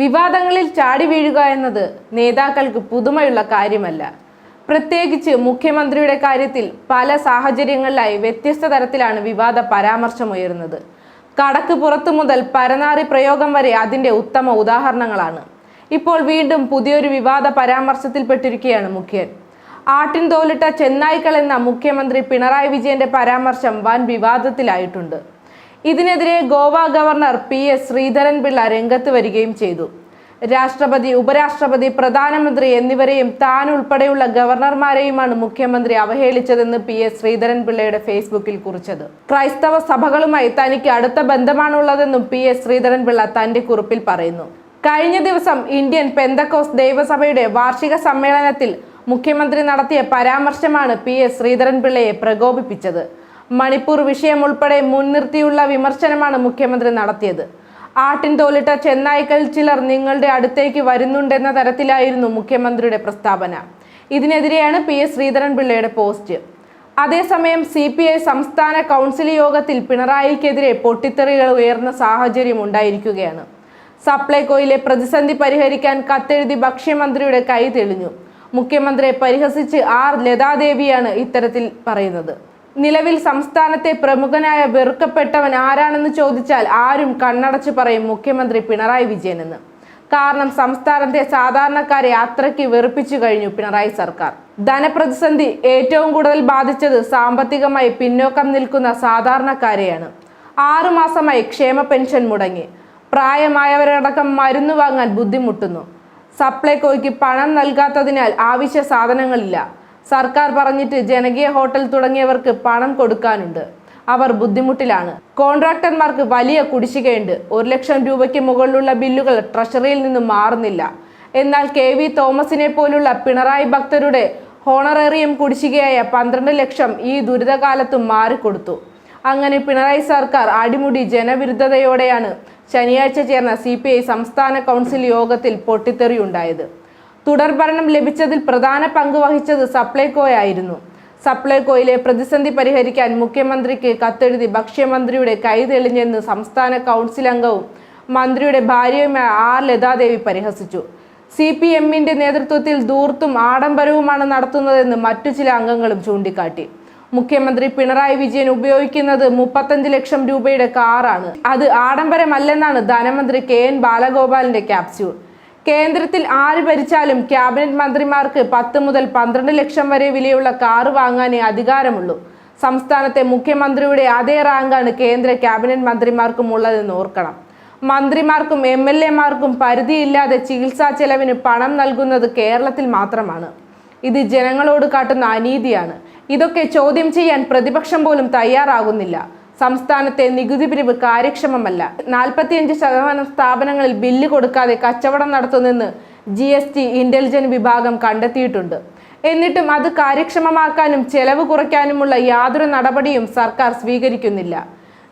വിവാദങ്ങളിൽ ചാടി വീഴുക എന്നത് നേതാക്കൾക്ക് പുതുമയുള്ള കാര്യമല്ല. പ്രത്യേകിച്ച് മുഖ്യമന്ത്രിയുടെ കാര്യത്തിൽ പല സാഹചര്യങ്ങളിലായി വ്യത്യസ്ത തരത്തിലാണ് വിവാദ പരാമർശമുയരുന്നത് കടക്ക് പുറത്തു മുതൽ പരനാറി പ്രയോഗം വരെ അതിന്റെ ഉത്തമ ഉദാഹരണങ്ങളാണ്. ഇപ്പോൾ വീണ്ടും പുതിയൊരു വിവാദ പരാമർശത്തിൽപ്പെട്ടിരിക്കുകയാണ് മുഖ്യൻ. ആട്ടിൻ തോലിട്ട ചെന്നായ്ക്കൾ എന്ന മുഖ്യമന്ത്രി പിണറായി വിജയന്റെ പരാമർശം വൻ വിവാദത്തിലായിട്ടുണ്ട്. ഇതിനെതിരെ Goa governor P S Sreedharan Pillai രംഗത്ത് വരികയും ചെയ്തു. രാഷ്ട്രപതി ഉപരാഷ്ട്രപതി പ്രധാനമന്ത്രി എന്നിവരെയും താൻ ഉൾപ്പെടെയുള്ള ഗവർണർമാരെയുമാണ് മുഖ്യമന്ത്രി അവഹേളിച്ചതെന്ന് പി എസ് ശ്രീധരൻപിള്ളയുടെ ഫേസ്ബുക്കിൽ കുറിച്ചത്. ക്രൈസ്തവ സഭകളുമായി തനിക്ക് അടുത്ത ബന്ധമാണുള്ളതെന്നും പി എസ് ശ്രീധരൻപിള്ള തന്റെ കുറിപ്പിൽ പറയുന്നു. കഴിഞ്ഞ ദിവസം ഇന്ത്യൻ പെന്തക്കോസ് ദൈവസഭയുടെ വാർഷിക സമ്മേളനത്തിൽ മുഖ്യമന്ത്രി നടത്തിയ പരാമർശമാണ് പി എസ് ശ്രീധരൻപിള്ളയെ പ്രകോപിപ്പിച്ചത്. മണിപ്പൂർ വിഷയം ഉൾപ്പെടെ മുൻനിർത്തിയുള്ള വിമർശനമാണ് മുഖ്യമന്ത്രി നടത്തിയത്. ആട്ടിൻ തോലിട്ട ചെന്നായ്ക്കൾ ചിലർ നിങ്ങളുടെ അടുത്തേക്ക് വരുന്നുണ്ടെന്ന തരത്തിലായിരുന്നു മുഖ്യമന്ത്രിയുടെ പ്രസ്താവന. ഇതിനെതിരെയാണ് പി എസ് ശ്രീധരൻപിള്ളയുടെ പോസ്റ്റ്. അതേസമയം സി പി ഐ സംസ്ഥാന കൗൺസിൽ യോഗത്തിൽ പിണറായിക്കെതിരെ പൊട്ടിത്തെറികൾ ഉയർന്ന സാഹചര്യം ഉണ്ടായിരിക്കുകയാണ്. സപ്ലൈകോയിലെ പ്രതിസന്ധി പരിഹരിക്കാൻ കത്തെഴുതി ഭക്ഷ്യമന്ത്രിയുടെ കൈ തെളിഞ്ഞു. മുഖ്യമന്ത്രിയെ പരിഹസിച്ച് ആർ ലതാദേവിയാണ് ഇത്തരത്തിൽ പറയുന്നത്. നിലവിൽ സംസ്ഥാനത്തെ പ്രമുഖനായ വെറുക്കപ്പെട്ടവൻ ആരാണെന്ന് ചോദിച്ചാൽ ആരും കണ്ണടച്ച് പറയും മുഖ്യമന്ത്രി പിണറായി വിജയനെന്ന്. കാരണം സംസ്ഥാനത്തെ സാധാരണക്കാരെ അത്രയ്ക്ക് വെറുപ്പിച്ചു കഴിഞ്ഞു പിണറായി സർക്കാർ. ധനപ്രതിസന്ധി ഏറ്റവും കൂടുതൽ ബാധിച്ചത് സാമ്പത്തികമായി പിന്നോക്കം നിൽക്കുന്ന സാധാരണക്കാരെയാണ്. ആറുമാസമായി ക്ഷേമ പെൻഷൻ മുടങ്ങി. പ്രായമായവരടക്കം മരുന്ന് വാങ്ങാൻ ബുദ്ധിമുട്ടുന്നു. സപ്ലൈകോയ്ക്ക് പണം നൽകാത്തതിനാൽ ആവശ്യ സാധനങ്ങളില്ല. സർക്കാർ പറഞ്ഞിട്ട് ജനകീയ ഹോട്ടൽ തുടങ്ങിയവർക്ക് പണം കൊടുക്കാനുണ്ട്. അവർ ബുദ്ധിമുട്ടിലാണ്. കോൺട്രാക്ടർമാർക്ക് വലിയ കുടിശ്ശികയുണ്ട്. ഒരു ലക്ഷം രൂപയ്ക്ക് മുകളിലുള്ള ബില്ലുകൾ ട്രഷറിയിൽ നിന്നും മാറുന്നില്ല. എന്നാൽ കെ വി തോമസിനെ പോലുള്ള പിണറായി ഭക്തരുടെ ഹോണറേറിയം കുടിശ്ശികയായ പന്ത്രണ്ട് ലക്ഷം ഈ ദുരിതകാലത്തും മാറിക്കൊടുത്തു. അങ്ങനെ പിണറായി സർക്കാർ അടിമുടി ജനവിരുദ്ധതയോടെയാണ് ശനിയാഴ്ച ചേർന്ന സി സംസ്ഥാന കൗൺസിൽ യോഗത്തിൽ പൊട്ടിത്തെറിയുണ്ടായത്. തുടർഭരണം ലഭിച്ചതിൽ പ്രധാന പങ്ക് വഹിച്ചത് സപ്ലൈകോയായിരുന്നു. സപ്ലൈകോയിലെ പ്രതിസന്ധി പരിഹരിക്കാൻ മുഖ്യമന്ത്രിക്ക് കത്തെഴുതി ഭക്ഷ്യമന്ത്രിയുടെ കൈ തെളിഞ്ഞെന്ന് സംസ്ഥാന കൗൺസിൽ അംഗവും മന്ത്രിയുടെ ഭാര്യയുമായ ആർ ലതാദേവി പരിഹസിച്ചു. സി പി എമ്മിന്റെ നേതൃത്വത്തിൽ ദൂർത്തും ആഡംബരവുമാണ് നടത്തുന്നതെന്ന് മറ്റു ചില അംഗങ്ങളും ചൂണ്ടിക്കാട്ടി. മുഖ്യമന്ത്രി പിണറായി വിജയൻ ഉപയോഗിക്കുന്നത് മുപ്പത്തഞ്ച് ലക്ഷം രൂപയുടെ കാറാണ്. അത് ആഡംബരമല്ലെന്നാണ് ധനമന്ത്രി കെ എൻ ബാലഗോപാലിന്റെ ക്യാപ്സ്യൂൾ. കേന്ദ്രത്തിൽ ആര് ഭരിച്ചാലും ക്യാബിനറ്റ് മന്ത്രിമാർക്ക് പത്ത് മുതൽ പന്ത്രണ്ട് ലക്ഷം വരെ വിലയുള്ള കാറ് വാങ്ങാനേ അധികാരമുള്ളൂ. സംസ്ഥാനത്തെ മുഖ്യമന്ത്രിയുടെ അതേ റാങ്കാണ് കേന്ദ്ര ക്യാബിനറ്റ് മന്ത്രിമാർക്കും ഉള്ളതെന്ന് ഓർക്കണം. മന്ത്രിമാർക്കും എം എൽ എമാർക്കും പരിധിയില്ലാതെ ചികിത്സാ ചെലവിന് പണം നൽകുന്നത് കേരളത്തിൽ മാത്രമാണ്. ഇത് ജനങ്ങളോട് കാട്ടുന്ന അനീതിയാണ്. ഇതൊക്കെ ചോദ്യം ചെയ്യാൻ പ്രതിപക്ഷം പോലും തയ്യാറാകുന്നില്ല. സംസ്ഥാനത്തെ നികുതി പിരിവ് കാര്യക്ഷമമല്ല. നാൽപ്പത്തിയഞ്ച് ശതമാനം സ്ഥാപനങ്ങളിൽ ബില്ല് കൊടുക്കാതെ കച്ചവടം നടത്തുന്നെന്ന് ജി എസ് ടി ഇന്റലിജന്റ് വിഭാഗം കണ്ടെത്തിയിട്ടുണ്ട്. എന്നിട്ടും അത് കാര്യക്ഷമമാക്കാനും ചെലവ് കുറയ്ക്കാനുമുള്ള യാതൊരു നടപടിയും സർക്കാർ സ്വീകരിക്കുന്നില്ല.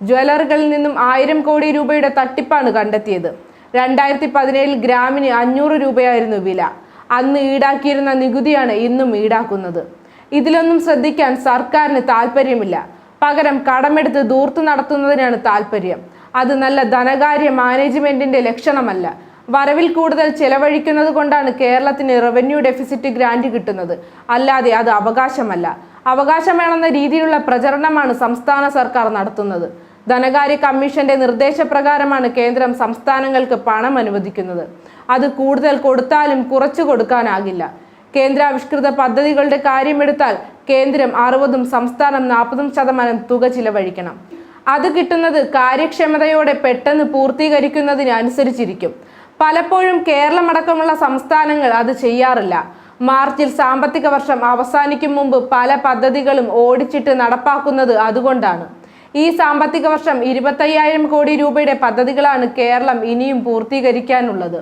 ജ്വല്ലറികളിൽ നിന്നും ആയിരം കോടി രൂപയുടെ തട്ടിപ്പാണ് കണ്ടെത്തിയത്. രണ്ടായിരത്തി പതിനേഴിൽ ഗ്രാമിന് അഞ്ഞൂറ് രൂപയായിരുന്നു വില. അന്ന് ഈടാക്കിയിരുന്ന നികുതിയാണ് ഇന്നും ഈടാക്കുന്നത്. ഇതിലൊന്നും ശ്രദ്ധിക്കാൻ സർക്കാരിന് താല്പര്യമില്ല പകരം കടമെടുത്ത് ദൂർത്ത് നടത്തുന്നതിനാണ് താല്പര്യം അത് നല്ല ധനകാര്യ മാനേജ്മെന്റിന്റെ ലക്ഷണമല്ല. വരവിൽ കൂടുതൽ ചെലവഴിക്കുന്നത് കൊണ്ടാണ് കേരളത്തിന് റവന്യൂ ഡെഫിസിറ്റ് ഗ്രാന്റ് കിട്ടുന്നത്. അല്ലാതെ അത് അവകാശമല്ല. അവകാശം വേണമെന്ന രീതിയിലുള്ള പ്രചരണമാണ് സംസ്ഥാന സർക്കാർ നടത്തുന്നത്. ധനകാര്യ കമ്മീഷന്റെ നിർദ്ദേശപ്രകാരമാണ് കേന്ദ്രം സംസ്ഥാനങ്ങൾക്ക് പണം അനുവദിക്കുന്നത്. അത് കൂടുതൽ കൊടുത്താലും കുറച്ചു കൊടുക്കാനാകില്ല. കേന്ദ്രാവിഷ്കൃത പദ്ധതികളുടെ കാര്യമെടുത്താൽ കേന്ദ്രം അറുപതും സംസ്ഥാനം നാൽപ്പതും ശതമാനം തുക ചിലവഴിക്കണം. അത് കിട്ടുന്നത് കാര്യക്ഷമതയോടെ പെട്ടെന്ന് പൂർത്തീകരിക്കുന്നതിന് അനുസരിച്ചിരിക്കും പലപ്പോഴും കേരളമടക്കമുള്ള സംസ്ഥാനങ്ങൾ അത് ചെയ്യാറില്ല. മാർച്ചിൽ സാമ്പത്തിക വർഷം അവസാനിക്കും മുമ്പ് പല പദ്ധതികളും ഓടിച്ചിട്ട് നടപ്പാക്കുന്നത് അതുകൊണ്ടാണ്. ഈ സാമ്പത്തിക വർഷം ഇരുപത്തയ്യായിരം കോടി രൂപയുടെ പദ്ധതികളാണ് കേരളം ഇനിയും പൂർത്തീകരിക്കാനുള്ളത്.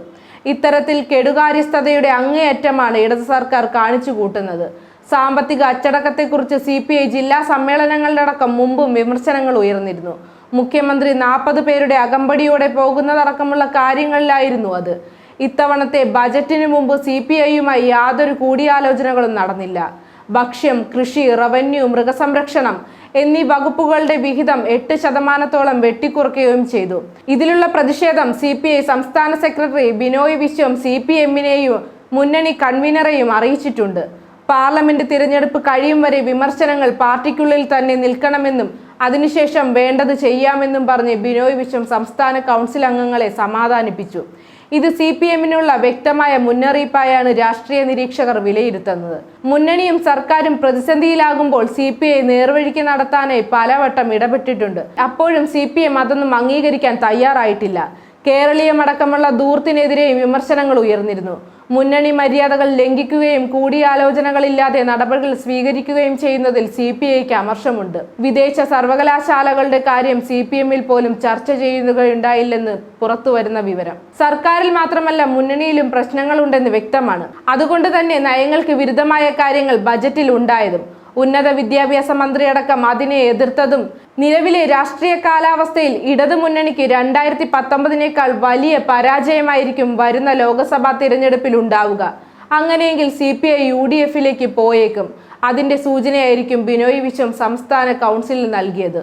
ഇത്തരത്തിൽ കെടുകാര്യസ്ഥതയുടെ അങ്ങേയറ്റമാണ് ഇടത് സർക്കാർ കാണിച്ചു കൂട്ടുന്നത്. സാമ്പത്തിക അച്ചടക്കത്തെക്കുറിച്ച് സി പി ഐ ജില്ലാ സമ്മേളനങ്ങളിലടക്കം മുമ്പും വിമർശനങ്ങൾ ഉയർന്നിരുന്നു. മുഖ്യമന്ത്രി നാൽപ്പത് പേരുടെ അകമ്പടിയോടെ പോകുന്നതടക്കമുള്ള കാര്യങ്ങളിലായിരുന്നു അത്. ഇത്തവണത്തെ ബജറ്റിന് മുമ്പ് സി പി ഐയുമായി യാതൊരു കൂടിയാലോചനകളും നടന്നില്ല. ഭക്ഷ്യം കൃഷി റവന്യൂ മൃഗസംരക്ഷണം എന്നീ വകുപ്പുകളുടെ വിഹിതം എട്ട് ശതമാനത്തോളം വെട്ടിക്കുറയ്ക്കുകയും ചെയ്തു. ഇതിലുള്ള പ്രതിഷേധം സി പി ഐ സംസ്ഥാന secretary Binoy Viswam C P എമ്മിനെയും മുന്നണി കൺവീനറെയും അറിയിച്ചിട്ടുണ്ട്. പാർലമെന്റ് തിരഞ്ഞെടുപ്പ് കഴിയും വരെ വിമർശനങ്ങൾ പാർട്ടിക്കുള്ളിൽ തന്നെ നിൽക്കണമെന്നും അതിനുശേഷം വേണ്ടത് ചെയ്യാമെന്നും പറഞ്ഞ് ബിനോയ് വിശ്വം സംസ്ഥാന കൗൺസിൽ അംഗങ്ങളെ സമാധാനിപ്പിച്ചു. ഇത് സി പി എമ്മിനുള്ള വ്യക്തമായ മുന്നറിയിപ്പായാണ് രാഷ്ട്രീയ നിരീക്ഷകർ വിലയിരുത്തുന്നത്. മുന്നണിയും സർക്കാരും പ്രതിസന്ധിയിലാകുമ്പോൾ സി പി ഐ നേർവഴിക്ക് നടത്താനായി പലവട്ടം ഇടപെട്ടിട്ടുണ്ട്. അപ്പോഴും സി പി എം അതൊന്നും അംഗീകരിക്കാൻ തയ്യാറായിട്ടില്ല. കേരളീയമടക്കമുള്ള ദൂർത്തിനെതിരെയും വിമർശനങ്ങൾ ഉയർന്നിരുന്നു. മുന്നണി മര്യാദകൾ ലംഘിക്കുകയും കൂടിയാലോചനകളില്ലാതെ നടപടികൾ സ്വീകരിക്കുകയും ചെയ്യുന്നതിൽ സി പി ഐക്ക് അമർഷമുണ്ട്. വിദേശ സർവകലാശാലകളുടെ കാര്യം സി പി എമ്മിൽ പോലും ചർച്ച ചെയ്യുകയുണ്ടായില്ലെന്ന് പുറത്തുവരുന്ന വിവരം. സർക്കാരിൽ മാത്രമല്ല മുന്നണിയിലും പ്രശ്നങ്ങളുണ്ടെന്ന് വ്യക്തമാണ്. അതുകൊണ്ട് തന്നെ നയങ്ങൾക്ക് വിരുദ്ധമായ കാര്യങ്ങൾ ബജറ്റിൽ ഉണ്ടായതും ഉന്നത വിദ്യാഭ്യാസ മന്ത്രിയടക്കം അതിനെ എതിർത്തതും നിലവിലെ രാഷ്ട്രീയ കാലാവസ്ഥയിൽ ഇടതുമുന്നണിക്ക് രണ്ടായിരത്തി പത്തൊമ്പതിനേക്കാൾ വലിയ പരാജയമായിരിക്കും വരുന്ന ലോക്സഭാ തിരഞ്ഞെടുപ്പിൽ ഉണ്ടാവുക അങ്ങനെയെങ്കിൽ C P I U D എഫിലേക്ക് പോയേക്കും. അതിന്റെ സൂചനയായിരിക്കും ബിനോയ് വിശ്വം സംസ്ഥാന കൗൺസിലിൽ നൽകിയത്.